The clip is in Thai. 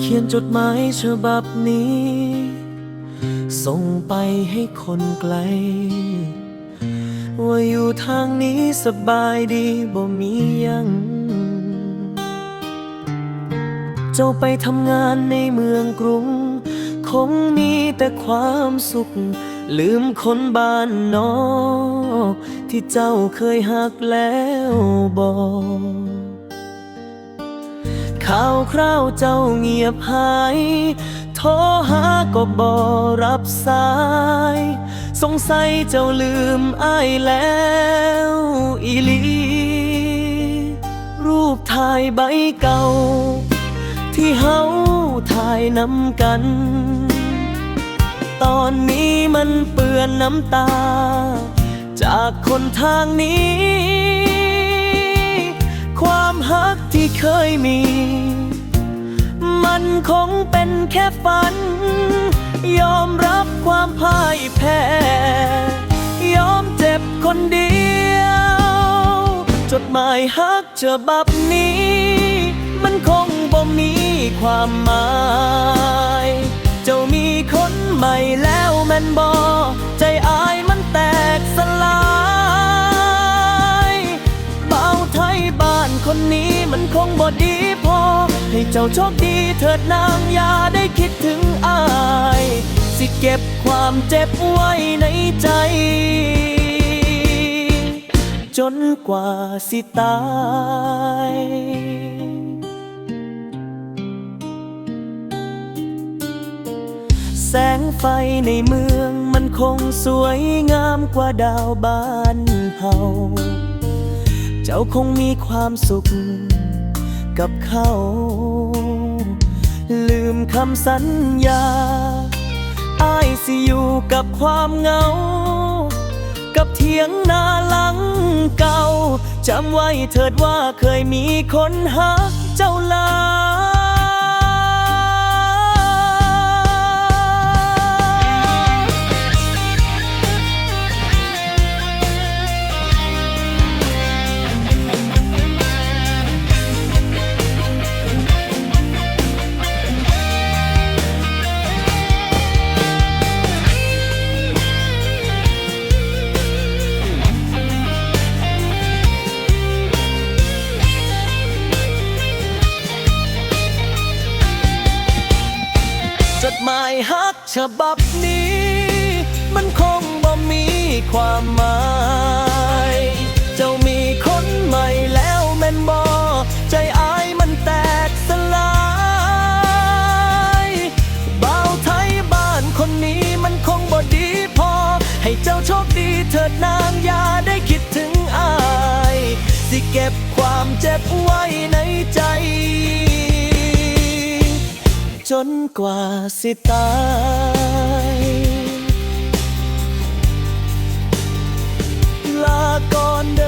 ขียนจดหมายฉบับนี้ ส่งไปให้คนไกล ว่าอยู่ทางนี้สบายดีบ่มียัง เจ้าไปทำงานในเมืองกรุง คงมีแต่ความสุข ลืมคนบ้านนอก ที่เจ้าเคยหักแล้วบอก ข่าวคราวเจ้าเงียบหายโทรหาก็บอรับสาย สงสัยเจ้าลืมอ้ายแล้วอีลี รูปถ่ายใบเก่า ที่เฮาถ่ายนำกัน ตอนนี้มันเปื้อนน้ำตา จากคนทางนี้ ความฮักที่เคยมี มันคงเป็นแค่ฝัน ยอมรับความพ่ายแพ้ ยอมเจ็บคนเดียว จดหมายฮักฉบับนี้ มันคงบ่มีความหมาย เจ้ามีคนใหม่แล้วแม่นบอในี้มันคงบ่ดีพอ ให้เจ้าโชคดีเถิดนางอย่าได้คิดถึงอาย สิเก็บความเจ็บไว้ในใจ จนกว่าสิตายแสงไฟในเมืองมันคงสวยงามกว่าดาวบ้านเฮา เจ้าคงมีความสุขกับเขา ลืมคำสัญญาอายสิอยู่กับความเหงา กับเทียงนาหลังเก่าจำไว้เถิดว่าเคยมีคนหักเจ้าลา ฮักฉบับนี้ มันคงบ่มีความหมาย เจ้ามีคนใหม่แล้วแม่นบอใจอายมันแตกสลายบ่าวไทยบ้านคนนี้มันคงบ่ดีพอ ให้เจ้าโชคดีเถิดนางอย่าได้คิดถึงอาย สิเก็บความเจ็บไว้ในใจ จนกว่าสิตายลาก่อนเด้อ